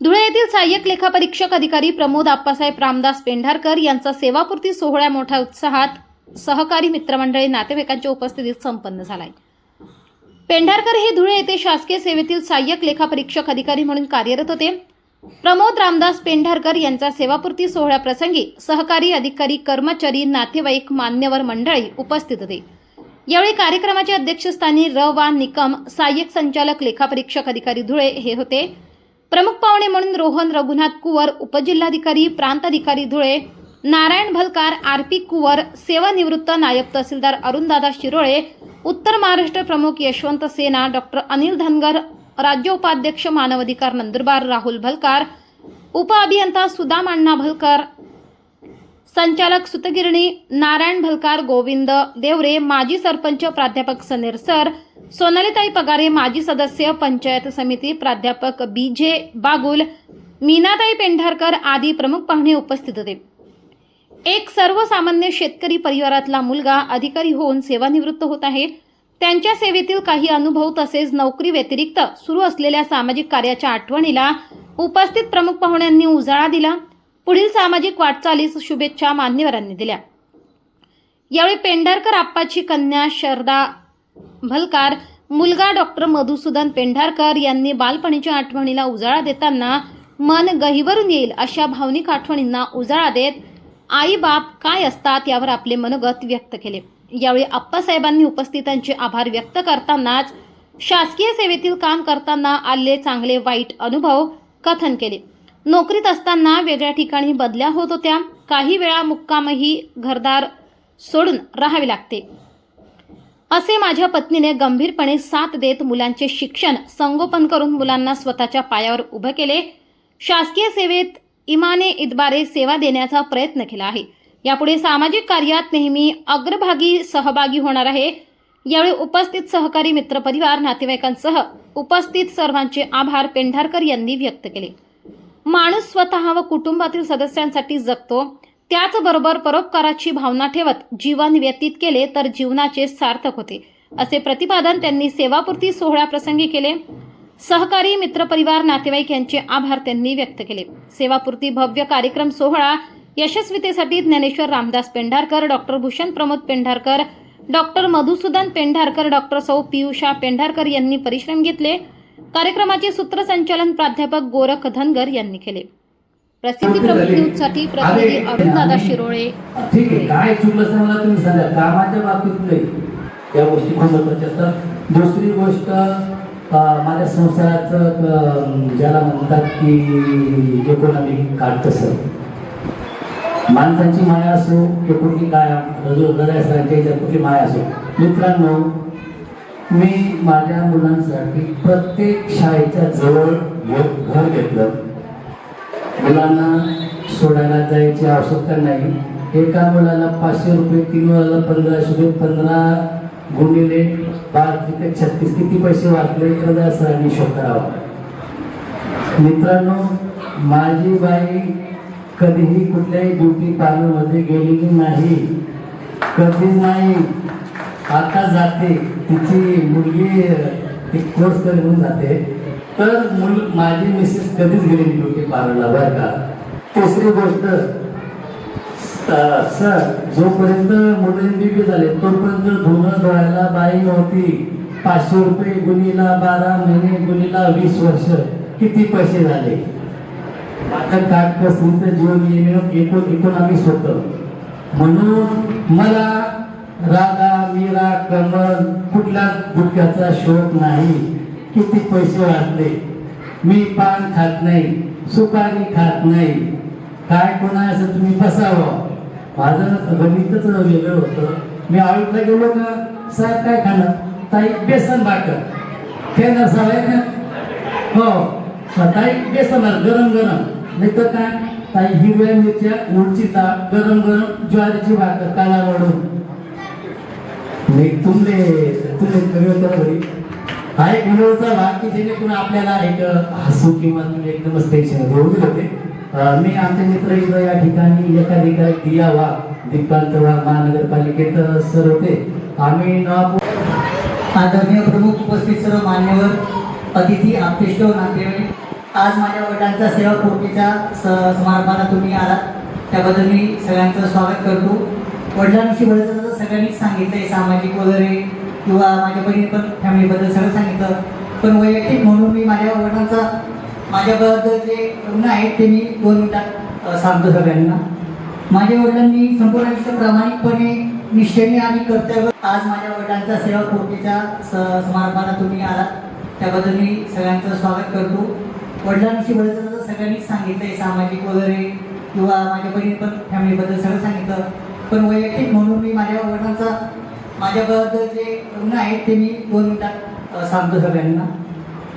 धुळे येथील सहाय्यक लेखापरीक्षक अधिकारी प्रमोद आप्पासाहेब रामदास पेंढारकर यांचा सेवापूर्ती सोहळ्या मोठ्या उत्साहात सहकारी मित्रमंडळी नातेवाईकांच्या उपस्थितीत संपन्न झालाय. पेंढारकर हे धुळे येथे शासकीय सेवेतील सहाय्यक लेखापरीक्षक अधिकारी म्हणून कार्यरत होते. प्रमोद रामदास पेंढारकर यांचा सेवापूर्ती सोहळ्याप्रसंगी सहकारी अधिकारी कर्मचारी नातेवाईक मान्यवर मंडळी उपस्थित होते. यावेळी कार्यक्रमाच्या अध्यक्षस्थानी र वा निकम सहाय्यक संचालक लेखापरीक्षक अधिकारी धुळे हे होते. प्रमुख पाहुणे म्हणून रोहन रघुनाथ कुवर उपजिल्हाधिकारी प्रांताधिकारी धुळे नारायण भलकार आर पी कुवर सेवानिवृत्त नायब तहसीलदार अरुणदादा शिरोळे उत्तर महाराष्ट्र प्रमुख यशवंत सेना डॉक्टर अनिल धनगर राज्य उपाध्यक्ष मानवाधिकार नंदुरबार राहुल भलकार उपअभियंता सुदाम अण्णा भलकर संचालक सुतगिरणी नारायण भलकार गोविंद देवरे माजी सरपंच प्राध्यापक सनेर सर सोनालीताई पगारे माजी सदस्य पंचायत समिती प्राध्यापक बी जे बागुल मीनाताई पेंढारकर आदी प्रमुख पाहुणे उपस्थित होते. एक सर्वसामान्य शेतकरी परिवारातला मुलगा अधिकारी होऊन सेवानिवृत्त होत आहे. त्यांच्या सेवेतील काही अनुभव तसेच नोकरी व्यतिरिक्त सुरू असलेल्या सामाजिक कार्याच्या आठवणीला उपस्थित प्रमुख पाहुण्यांनी उजाळा दिला. पुढील सामाजिक वाटचालीस शुभेच्छा मान्यवरांनी दिल्या. यावेळी पेंढारकर आप्पाची कन्या शरदा भलकार मुलगा डॉक्टर मधुसूदन पेंढारकर यांनी बालपणीच्या आठवणीला उजाळा देताना मन गहिवरून येईल अशा भावनिक आठवणींना उजाळा देत आई बाप काय असतात यावर आपले मनोगत व्यक्त केले. यावेळी आप्पासाहेबांनी उपस्थितांचे आभार व्यक्त करतानाच शासकीय सेवेतील काम करताना आले चांगले वाईट अनुभव कथन केले. नोकरीत असताना वेगळ्या ठिकाणी बदल्या होत होत्या. काही वेळा मुक्कामही घरदार सोडून राहावे लागते. असे माझ्या पत्नीने गंभीरपणे साथ देत मुलांचे शिक्षण संगोपन करून मुलांना स्वतःच्या पायावर उभं केले. शासकीय सेवेत इमाने इदबारे सेवा देण्याचा प्रयत्न केला आहे. यापुढे सामाजिक कार्यात नेहमी अग्रभागी सहभागी होणार आहे. यावेळी उपस्थित सहकारी मित्रपरिवार नातेवाईकांसह उपस्थित सर्वांचे आभार पेंढारकर यांनी व्यक्त केले. माणूस स्वतः व कुटुंबातील सदस्यांसाठी जगतो. त्याचबरोबर परोपकाराची भावना ठेवत जीवन व्यतीत केले तर जीवनाचे सार्थक होते असे प्रतिपादन त्यांनी सेवापूर्ती सोहळ्याप्रसंगी केले. सहकारी मित्रपरिवार नातेवाईक यांचे आभार त्यांनी व्यक्त केले. सेवापूर्ती भव्य कार्यक्रम सोहळा यशस्वीतेसाठी Dnyaneshwar Ramdas Pendharkar doctor Bhushan Pramod Pendharkar doctor Madhusudan Pendharkar doctor सौ पियुषा पेंढारकर यांनी परिश्रम घेतले. कार्यक्रमाचे सूत्रसंचालन प्राध्यापक गोरख धनगर यांनी केले. प्रसिद्धी प्रमुख न्यूजसाठी प्रतिनिधी अरुणदादा शिरोळे. ठीक आहे काय चुकलं असं मला तुम्ही सांगा कामाच्या बाबतीत नाही. या गोष्टी खूप महत्त्वाच्या असतात. दुसरी गोष्ट माझ्या संसाराचं ज्याला म्हणतात की इकॉनॉमिक कार्ड तसं माणसांची माया असो की कुठली काय गड्यासरांच्या याच्यात कुठली माया असो. मित्रांनो मी माझ्या मुलांसाठी प्रत्येक शाळेच्या जवळ घर घेतलं. मुलांना सोडायला जायची आवश्यकता नाही. एका मुलाला पाचशे रुपये तीन मुलाला पंधराशे रुपये पंधरा गुणिले पाच तिथे छत्तीस किती पैसे वाचले तर सरांनी हिशोब करावा. मित्रांनो माझी बाई कधीही कुठल्याही ब्युटी पार्लरमध्ये गेलेली नाही. कधीच नाही. आता जाते. तिची मुलगी ती कोर्स करून जाते. तर मुल माझी मिसेस कधीच गेली नव्हती पार्लरला बरं का? तिसरी गोष्ट सर जोपर्यंत मुलं बीबी झाले तोपर्यंत धुणं धुवायला बाई नव्हती. पाचशे रुपये गुणीला बारा महिने गुणीला वीस वर्ष. किती पैसे झाले? आता काटकसरीचं जीवन एकूण इकॉनॉमिक्स होतं म्हणून मला राधा मीरा कमल कुठल्या गुटख्याचा शोध नाही. किती पैसे वाचले? मी पान खात नाही सुपारी खात नाही. काय कोणाचं तुम्ही बसावं? माझं गणितच वेगळं होतं. मी आळूतला गेलो का सर काय खाणं ताई बेसन भाकर. ते नसावं ना? हो. ताई बेसन गरम गरम. नाही तर काय? ताई हिरव्या मिरच्या उडची ताप गरम गरम ज्वारीची भाकर काला वडून मी तुमले तुमले कमी घरी. हा एक विनोदचा भाग की जेणेकरून आपल्याला एक हसू किंवा तुम्ही एकदमच टेन्शन होते मी आमचे मित्र इथं या ठिकाणी एकाधिकार दिया वा दीपांत वा महानगरपालिकेत सर होते. आम्ही नवापूर आदरणीय प्रमुख उपस्थित सर्व मान्यवर अतिथी आप्तेष्ट नातेवाईक आज माझ्या वडिलांचा सेवा पूर्तीच्या स- समारंभाला तुम्ही आलात. त्याबद्दल मी सगळ्यांचं स्वागत करतो. वडिलांविषयी बोलायचं तर सगळ्यांनीच सांगितलंय सामाजिक वगैरे किंवा माझ्या बहिणी पण फॅमिलीबद्दल सगळं सांगितलं. पण वैयक्तिक म्हणून मी माझ्या वडिलांचा माझ्याबद्दल जे रुग्ण आहेत ते मी दोन मिनिटात सांगतो सगळ्यांना. माझ्या वडिलांनी संपूर्ण आयुष्य प्रामाणिकपणे निष्ठेने आणि कर्तव्य आज माझ्या वडिलांचा सेवा पूर्तीच्या स- समारंभाला तुम्ही आलात त्याबद्दल मी सगळ्यांचं स्वागत करतो. वडिलांविषयी बोलायचं तर सगळ्यांनीच आहे सामाजिक वगैरे किंवा माझ्या बहिणी पण फॅमिलीबद्दल सगळं सांगितलं. पण वैयक्तिक म्हणून मी माझ्या वडिलांचा माझ्याबद्दल जे गुण आहेत ते मी दोन मिनिटात सांगतो सगळ्यांना.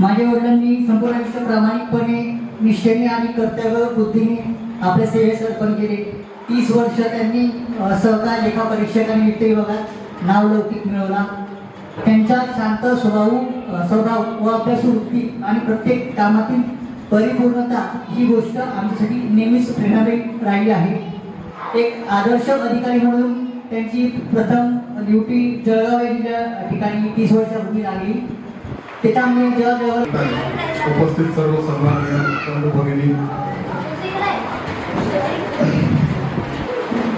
माझ्या वडिलांनी संपूर्ण आयुष्य प्रामाणिकपणे निष्ठेने आणि कर्तव्य बुद्धीने आपल्या सेवेस अर्पण केले. तीस वर्ष त्यांनी सहकार लेखा परीक्षक आणि वित्त विभागात नावलौकिक मिळवला. त्यांचा शांत स्वभाव स्वभाव व अभ्यास वृत्ती आणि प्रत्येक कामातील परिपूर्णता ही गोष्ट आमच्यासाठी नेहमीच प्रेरणादायी राहिली आहे. एक आदर्श अधिकारी म्हणून त्यांची प्रथम ड्युटी जळगाव या ठिकाणी तीस वर्षापूर्वी लागली. त्याच्यामुळे जेव्हा जेव्हा उपस्थित सर्व सन्माननीय भगिनी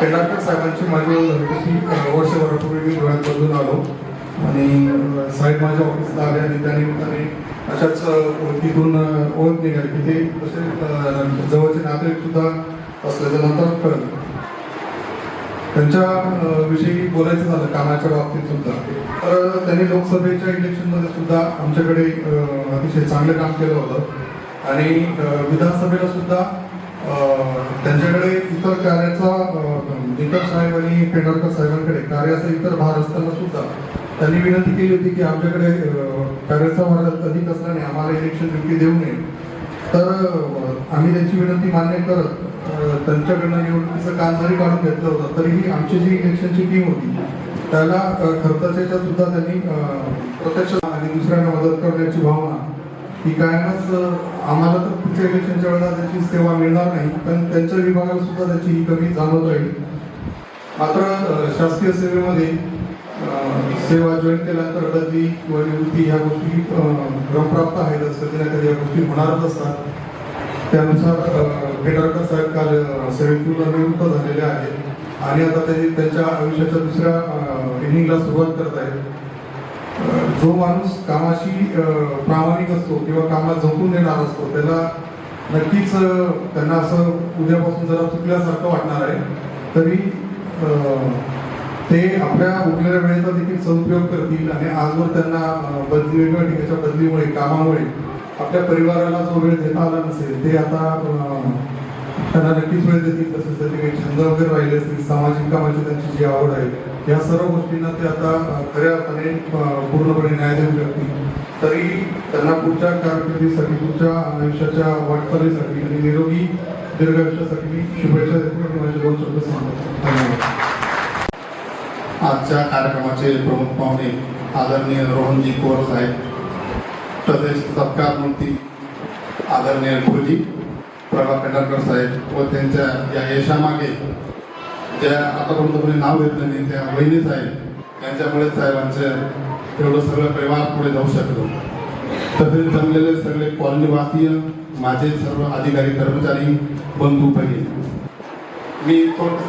पेंढारकर साहेबांची माझी ओळख झाली तशी अ, वर्षभरापूर्वी मी धुळ्यात बदलून आलो. आणि साहेब माझ्या ऑफिसला आले आणि त्या निमित्ताने अशाच ओळखीतून ओळख निघाली की ते तसे जवळचे नातेवाईक सुद्धा असल्याचं नंतर कळलं. त्यांच्या विषयी बोलायचं झालं कामाच्या बाबतीत सुद्धा. तर त्यांनी लोकसभेच्या इलेक्शनमध्ये सुद्धा आमच्याकडे अतिशय चांगलं काम केलं होतं. आणि विधानसभेला सुद्धा त्यांच्याकडे इतर कार्याचा दीपक साहेब आणि पेंढारकर साहेबांकडे कार्याचा इतर भार असताना सुद्धा त्यांनी विनंती केली होती की आमच्याकडे कार्याचा भार अधिक असल्याने आम्हाला इलेक्शन ड्युटी देऊ नये. तर आम्ही त्यांची विनंती मान्य करत त्यांच्याकडनं निवडणुकीचं काम जरी काढून घेतलं होतं तरीही आमची जी इलेक्शनची टीम होती त्याला खर्चाच्या सुद्धा त्यांनी प्रत्यक्ष आणि दुसऱ्यांना मदत करण्याची भावना. ही कायमच आम्हाला तर पुढच्या इलेक्शनच्या वेळेला त्याची सेवा मिळणार नाही पण त्यांच्या विभागाला सुद्धा त्याची ही कमी जाणवत राहील. मात्र शासकीय सेवेमध्ये सेवा जॉईन केल्यानंतर बदली किंवा निवृत्ती ह्या गोष्टी क्रमप्राप्त आहेतच कधी ना कधी या गोष्टी होणारच असतात. त्यानुसार अ, पेंढारकर साहेब काल सेवेतून निवृत्त झालेले आहेत. आणि आता ते त्यांच्या आयुष्याच्या दुसऱ्या इनिंगला सुरुवात करत आहेत. जो माणूस कामाशी प्रामाणिक असतो किंवा कामात झोपून देणार असतो त्याला नक्कीच त्यांना असं उद्यापासून जरा चुकल्यासारखं वाटणार आहे. तरी ते आपल्या उरलेल्या वेळेचा देखील सदुपयोग करतील आणि आजवर त्यांना बदली वेगवेगळ्या ठिकाणच्या बदलीमुळे कामामुळे आपल्या परिवाराला जो वेळ देता आला नसेल ते आता त्यांना नक्कीच वेळ देतील तसेच त्यांचे काही छंद वगैरे राहिले असतील सामाजिक कामाची त्यांची जी आवड आहे या सर्व गोष्टींना ते आता खऱ्या अर्थाने पूर्णपणे न्याय देऊ शकतील. तरी त्यांना पुढच्या कारकिर्दीसाठी पुढच्या आयुष्याच्या वाटचालीसाठी आणि निरोगी दीर्घायुष्यासाठी मी शुभेच्छा देतो आणि माझे दोन शब्द सांगतो. धन्यवाद. आजच्या कार्यक्रमाचे प्रमुख पाहुणे आदरणीय रोहनजी कोर साहेब. तसेच सत्कार मंत्री आदरणीय गुरुजी प्रभा पेंढारकर साहेब व त्यांच्या या यशामागे ज्या आतापर्यंत कोणी नाव घेतलं नाही त्या वहिनी साहेब यांच्यामुळे साहेबांचं एवढं सगळं परिवार पुढे जाऊ शकलो तसेच जमलेले सगळे कॉलनीवासीय माझे सर्व अधिकारी कर्मचारी बंधू भगिनी मी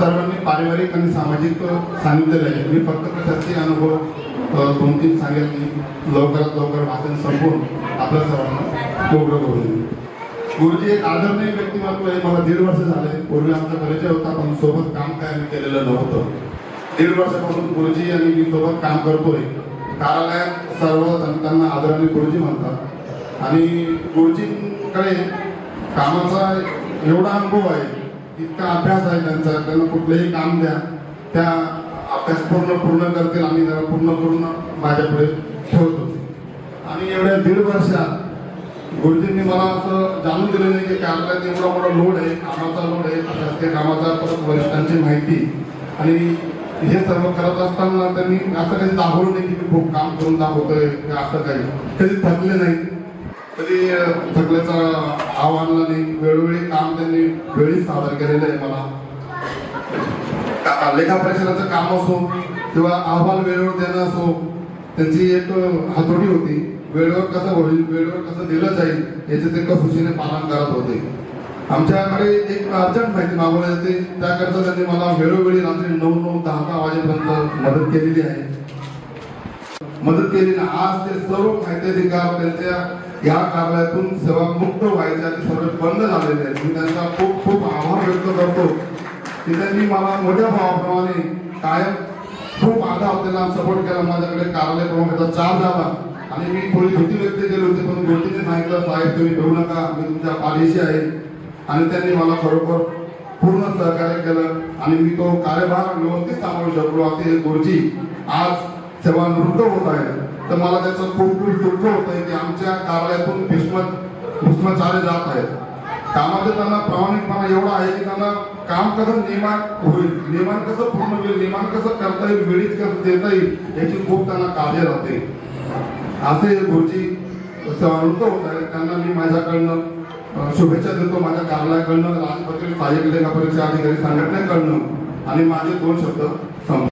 सर्वांनी पारिवारिक आणि सामाजिक सांगितलेलं आहे. मी फक्त प्रशासकीय अनुभव दोन तीन सांगेल की लवकरात लवकर भाषण संपवून आपल्या सर्वांना मोकळं करून देईन. गुरुजी एक आदरणीय व्यक्तिमत्व आहे. मला दीड वर्ष झाले. पूर्वी आमचा परिचय होता पण सोबत काम काय मी केलेलं नव्हतं. दीड वर्षापासून गुरुजी आणि मी सोबत काम करतोय. कार्यालयात सर्व जण त्यांना आदरणीय गुरुजी म्हणतात. आणि गुरुजींकडे कामाचा एवढा अनुभव आहे इतका अभ्यास आहे त्यांचा. त्यांना कुठलंही काम द्या त्या अभ्यास पूर्ण पूर्ण करतील आम्ही जरा पूर्ण पूर्ण माझ्यापुढे ठेवतो. आणि एवढ्या दीड वर्षात गुरुजींनी मला असं जाणून दिलं नाही की कार्यालयात एवढा मोठा लोड आहे कामाचा लोड आहे शासकीय कामाचा परत वरिष्ठांची माहिती. आणि हे सर्व करत असताना त्यांनी असं काही दाखवलं नाही की मी खूप काम करून दाखवतोय असं काही. कधी थकले नाही. कधी थकल्याचा थकल्याचं आव्हान नाही. वेळोवेळी काम त्यांनी वेळीच सादर केलेलं आहे मला. का- लेखा परीक्षणाचं काम असो किंवा अहवाल वेळेवर देणं असो त्यांची एक हातोडी होती. वेळेवर कसं होईल वेळेवर कसं दिलं जाईल याचे ते खुशीने पालन करत होते. आमच्याकडे एक अर्जंट माहिती मागवली जाते. त्याकरता त्यांनी मला वेळोवेळी रात्री नऊ नऊ दहा दहा वाजेपर्यंत मदत केलेली आहे. मदत केली ना आज ते सर्व माहितीधिकार त्यांच्या या कार्यालयातून सेवा मुक्त व्हायचे आणि सर्व बंद झालेले आहेत. मी त्यांचा खूप खूप आभार व्यक्त करतो. त्यांनी मला मोठ्या भावाप्रमाणे कायम खूप आधार त्यांना सपोर्ट केला. माझ्याकडे कार्यालय क्रमांकाचा चार झाला आणि मी थोडी भीती व्यक्त केली होती पण गोष्टीने सांगितलं साहेब तुम्ही भेऊ नका. मी तुमच्या पाठीशी आहे. आणि त्यांनी मला खरोखर पूर्ण सहकार्य केलं. आणि मी तो कार्यभार व्यवस्थित सांभाळू शकलो. असे हे गुरुजी आज सेवानिवृत्त होत आहे. तर मला त्याचं खूप खूप दुःख होत आहे की आमच्या कार्यालयातून भीष्म भीष्माचार्य जात आहेत. कामाचे त्यांना प्रामाणिकपणा एवढा आहे की त्यांना काम कसं नियमान होईल नियमान कसं पूर्ण होईल नियमान कसं करता येईल वेळीच कसं देता येईल याची खूप त्यांना काळजी राहते. असे गुरुजी सेवानिवृत्त होत आहेत. त्यांना मी माझ्याकडनं शुभेच्छा देतो. माझ्या कार्यालयाकडनं राजपत्रित सहाय्यक लेखा परीक्षा अधिकारी संघटनेकडनं आणि माझे दोन शब्द संप